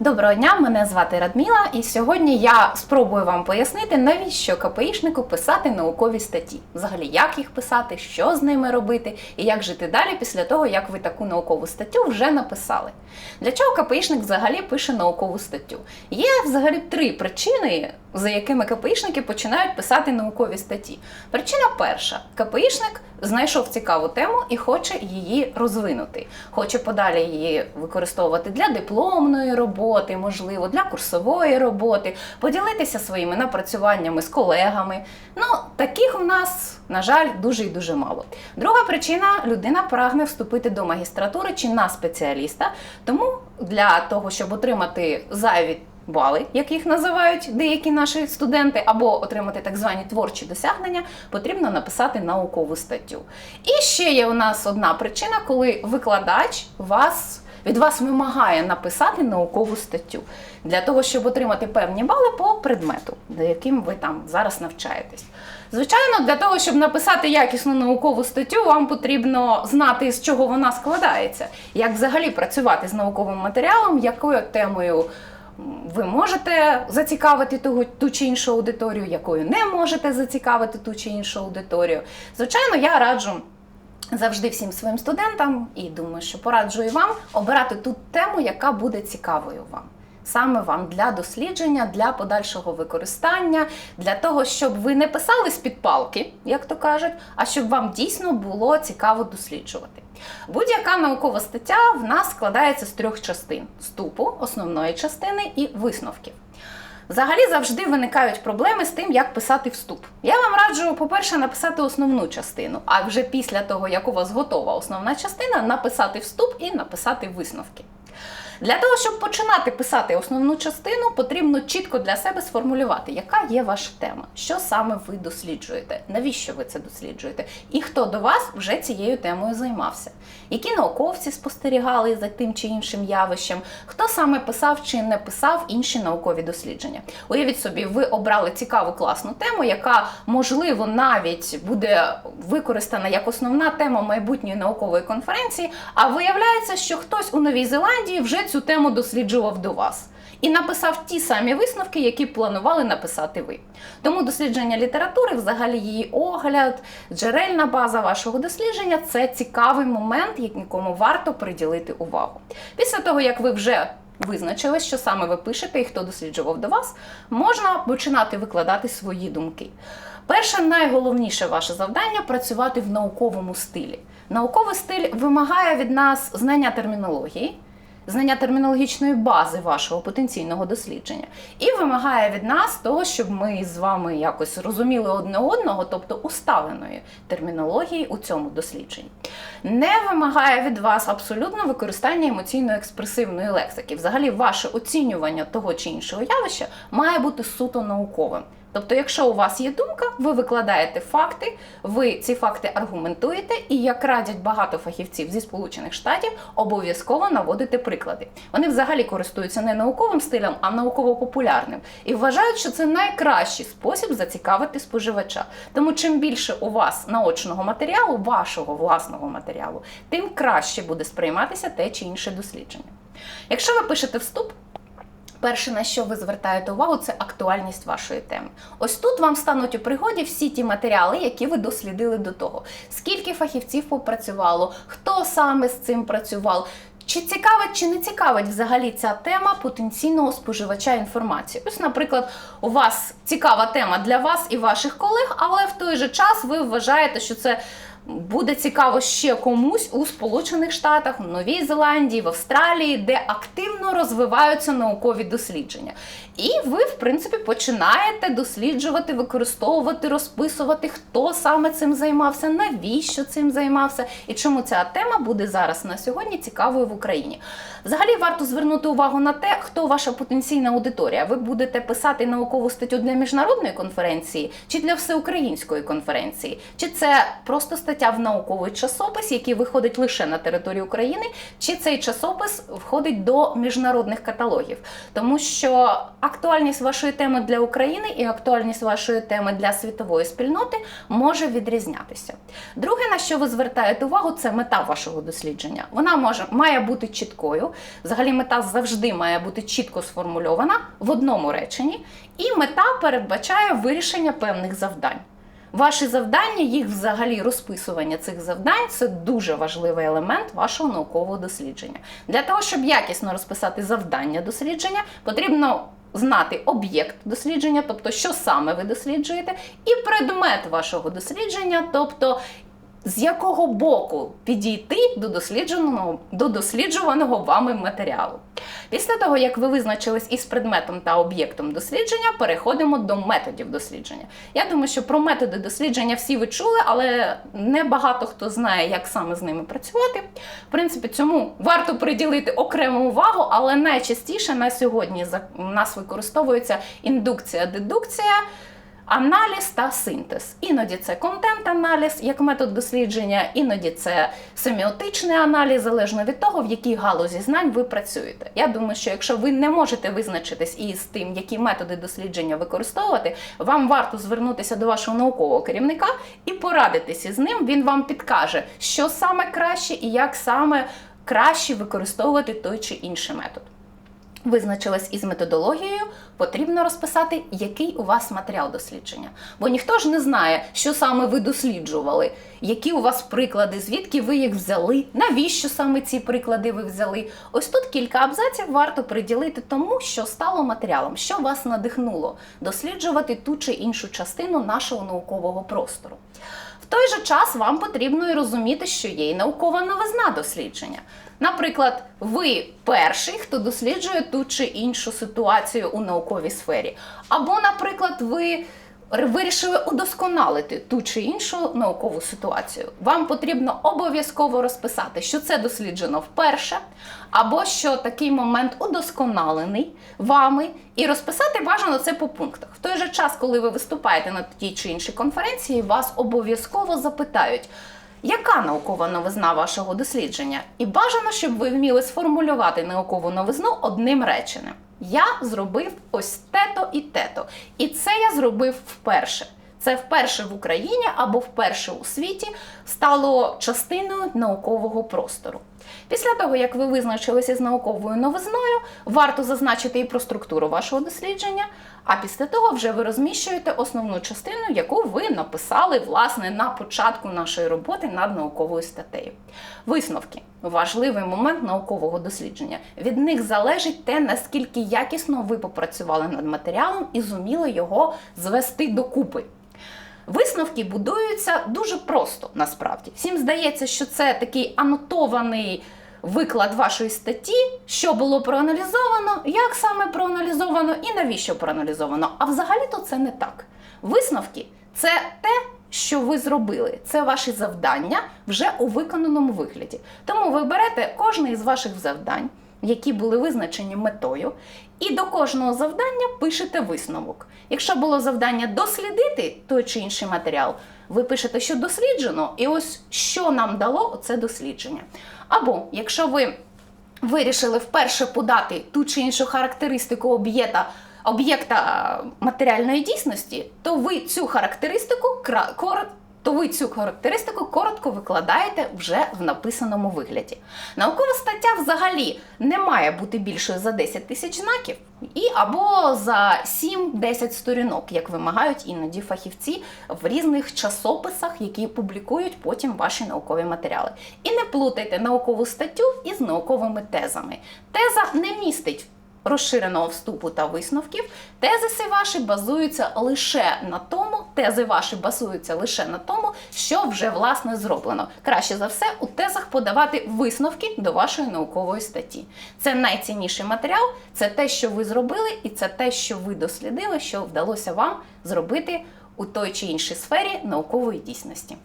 Доброго дня, мене звати Радміла, і сьогодні я спробую вам пояснити, навіщо КПІшнику писати наукові статті. Взагалі, як їх писати, що з ними робити, і як жити далі після того, як ви таку наукову статтю вже написали. Для чого КПІшник взагалі пише наукову статтю? Є взагалі три причини, за якими КПІшники починають писати наукові статті. Причина перша: КПІшник знайшов цікаву тему і хоче її розвинути, хоче подалі її використовувати для дипломної роботи, можливо, для курсової роботи, поділитися своїми напрацюваннями з колегами. Ну, таких у нас, на жаль, дуже і дуже мало. Друга причина людина прагне вступити до магістратури чи на спеціаліста. Тому для того, щоб отримати зайві бали, як їх називають деякі наші студенти, або отримати так звані творчі досягнення, потрібно написати наукову статтю. І ще є у нас одна причина, коли викладач вас. Від вас вимагає написати наукову статтю для того, щоб отримати певні бали по предмету, до яким ви там зараз навчаєтесь. Звичайно, для того, щоб написати якісну наукову статтю, вам потрібно знати, з чого вона складається, як взагалі працювати з науковим матеріалом, якою темою ви можете зацікавити ту, ту чи іншу аудиторію, якою не можете зацікавити ту чи іншу аудиторію. Звичайно, я раджу. Завжди всім своїм студентам, і думаю, що пораджу і вам обирати ту тему, яка буде цікавою вам. Саме вам для дослідження, для подальшого використання, для того, щоб ви не писали з-під палки, як то кажуть, а щоб вам дійсно було цікаво досліджувати. Будь-яка наукова стаття в нас складається з трьох частин: ступу, основної частини і висновків. Взагалі завжди виникають проблеми з тим, як писати вступ. Я вам раджу, по-перше, написати основну частину, а вже після того, як у вас готова основна частина, написати вступ і написати висновки. Для того, щоб починати писати основну частину, потрібно чітко для себе сформулювати, яка є ваша тема, що саме ви досліджуєте, навіщо ви це досліджуєте, і хто до вас вже цією темою займався, які науковці спостерігали за тим чи іншим явищем, хто саме писав чи не писав інші наукові дослідження. Уявіть собі, ви обрали цікаву класну тему, яка можливо навіть буде використана як основна тема майбутньої наукової конференції. А виявляється, що хтось у Новій Зеландії вже цю тему досліджував до вас. І написав ті самі висновки, які планували написати ви. Тому дослідження літератури, взагалі її огляд, джерельна база вашого дослідження це цікавий момент, якому варто приділити увагу. Після того, як ви вже визначили, що саме ви пишете і хто досліджував до вас, можна починати викладати свої думки. Перше, найголовніше ваше завдання працювати в науковому стилі. Науковий стиль вимагає від нас знання термінології знання термінологічної бази вашого потенційного дослідження, і вимагає від нас того, щоб ми з вами якось розуміли одне одного, тобто усталеної термінології у цьому дослідженні. Не вимагає від вас абсолютно використання емоційно-експресивної лексики. Взагалі, ваше оцінювання того чи іншого явища має бути суто науковим. Тобто, якщо у вас є думка, ви викладаєте факти, ви ці факти аргументуєте, і як радять багато фахівців зі Сполучених Штатів, обов'язково наводите приклади. Вони взагалі користуються не науковим стилем, а науково-популярним і вважають, що це найкращий спосіб зацікавити споживача. Тому чим більше у вас наочного матеріалу, вашого власного матеріалу, тим краще буде сприйматися те чи інше дослідження. Якщо ви пишете вступ. Перше, на що ви звертаєте увагу, це актуальність вашої теми. Ось тут вам стануть у пригоді всі ті матеріали, які ви дослідили до того. Скільки фахівців попрацювало, хто саме з цим працював. Чи цікавить, чи не цікавить взагалі ця тема потенційного споживача інформації? Ось, наприклад, у вас цікава тема для вас і ваших колег, але в той же час ви вважаєте, що це буде цікаво ще комусь у Сполучених Штатах, в Новій Зеландії, в Австралії, де активно розвиваються наукові дослідження. І ви, в принципі, починаєте досліджувати, використовувати, розписувати, хто саме цим займався, навіщо цим займався, і чому ця тема буде зараз на сьогодні цікавою в Україні. Взагалі варто звернути увагу на те, хто ваша потенційна аудиторія. Ви будете писати наукову статтю для міжнародної конференції чи для всеукраїнської конференції, чи це просто стаття стаття в науковий часопис, який виходить лише на території України, чи цей часопис входить до міжнародних каталогів, тому що актуальність вашої теми для України і актуальність вашої теми для світової спільноти може відрізнятися. Друге, на що ви звертаєте увагу, це мета вашого дослідження. Вона може має бути чіткою. Взагалі, мета завжди має бути чітко сформульована в одному реченні, і мета передбачає вирішення певних завдань. Ваші завдання, їх взагалі розписування цих завдань це дуже важливий елемент вашого наукового дослідження. Для того, щоб якісно розписати завдання дослідження, потрібно знати об'єкт дослідження, тобто що саме ви досліджуєте, і предмет вашого дослідження, тобто з якого боку підійти до дослідженого до досліджуваного вами матеріалу. Після того, як ви визначились із предметом та об'єктом дослідження, переходимо до методів дослідження. Я думаю, що про методи дослідження всі ви чули, але не багато хто знає, як саме з ними працювати. В принципі, цьому варто приділити окрему увагу, але найчастіше на сьогодні у нас використовується індукція, дедукція. Аналіз та синтез. Іноді це контент-аналіз як метод дослідження, іноді це семіотичний аналіз, залежно від того, в якій галузі знань ви працюєте. Я думаю, що якщо ви не можете визначитись із тим, які методи дослідження використовувати, вам варто звернутися до вашого наукового керівника і порадитися із ним. Він вам підкаже, що саме краще і як саме краще використовувати той чи інший метод. Визначилась із методологією, потрібно розписати, який у вас матеріал дослідження. Бо ніхто ж не знає, що саме ви досліджували, які у вас приклади, звідки ви їх взяли, навіщо саме ці приклади ви взяли. Ось тут кілька абзаців варто приділити тому, що стало матеріалом, що вас надихнуло досліджувати ту чи іншу частину нашого наукового простору. В той же час вам потрібно і розуміти, що є і наукова новизна дослідження. Наприклад, ви перший, хто досліджує ту чи іншу ситуацію у науковій сфері. Або, наприклад, ви вирішили удосконалити ту чи іншу наукову ситуацію. Вам потрібно обов'язково розписати, що це досліджено вперше, або що такий момент удосконалений вами, і розписати бажано це по пунктах. В той же час, коли ви виступаєте на тій чи іншій конференції, вас обов'язково запитають. Яка наукова новизна вашого дослідження? І бажано, щоб ви вміли сформулювати наукову новизну одним реченням. Я зробив ось те-то і те-то. І це я зробив вперше. Це вперше в Україні або вперше у світі стало частиною наукового простору. Після того, як ви визначилися з науковою новизною, варто зазначити і про структуру вашого дослідження. А після того вже ви розміщуєте основну частину, яку ви написали власне на початку нашої роботи над науковою статтею. Висновки важливий момент наукового дослідження. Від них залежить те, наскільки якісно ви попрацювали над матеріалом і зуміли його звести докупи. Висновки будуються дуже просто насправді. Всім здається, що це такий анотований виклад вашої статті, що було проаналізовано, як саме проаналізовано і навіщо проаналізовано. А взагалі-то це не так. Висновки це те, що ви зробили. Це ваші завдання вже у виконаному вигляді. Тому ви берете кожне із ваших завдань. Які були визначені метою, і до кожного завдання пишете висновок. Якщо було завдання дослідити той чи інший матеріал, ви пишете, що досліджено, і ось що нам дало це дослідження. Або якщо ви вирішили вперше подати ту чи іншу характеристику об'єкта об'єкта матеріальної дійсності, то ви цю характеристику коротко то ви цю характеристику коротко викладаєте вже в написаному вигляді. Наукова стаття взагалі не має бути більшою за 10 тисяч знаків і або за 7-10 сторінок, як вимагають іноді фахівці в різних часописах, які публікують потім ваші наукові матеріали. І не плутайте наукову статтю із науковими тезами. Теза не містить розширеного вступу та висновків, тезиси ваші базуються лише на тому, тези ваші базуються лише на тому, що вже власне зроблено. Краще за все у тезах подавати висновки до вашої наукової статті. Це найцінніший матеріал, це те, що ви зробили, і це те, що ви дослідили, що вдалося вам зробити у той чи іншій сфері наукової дійсності.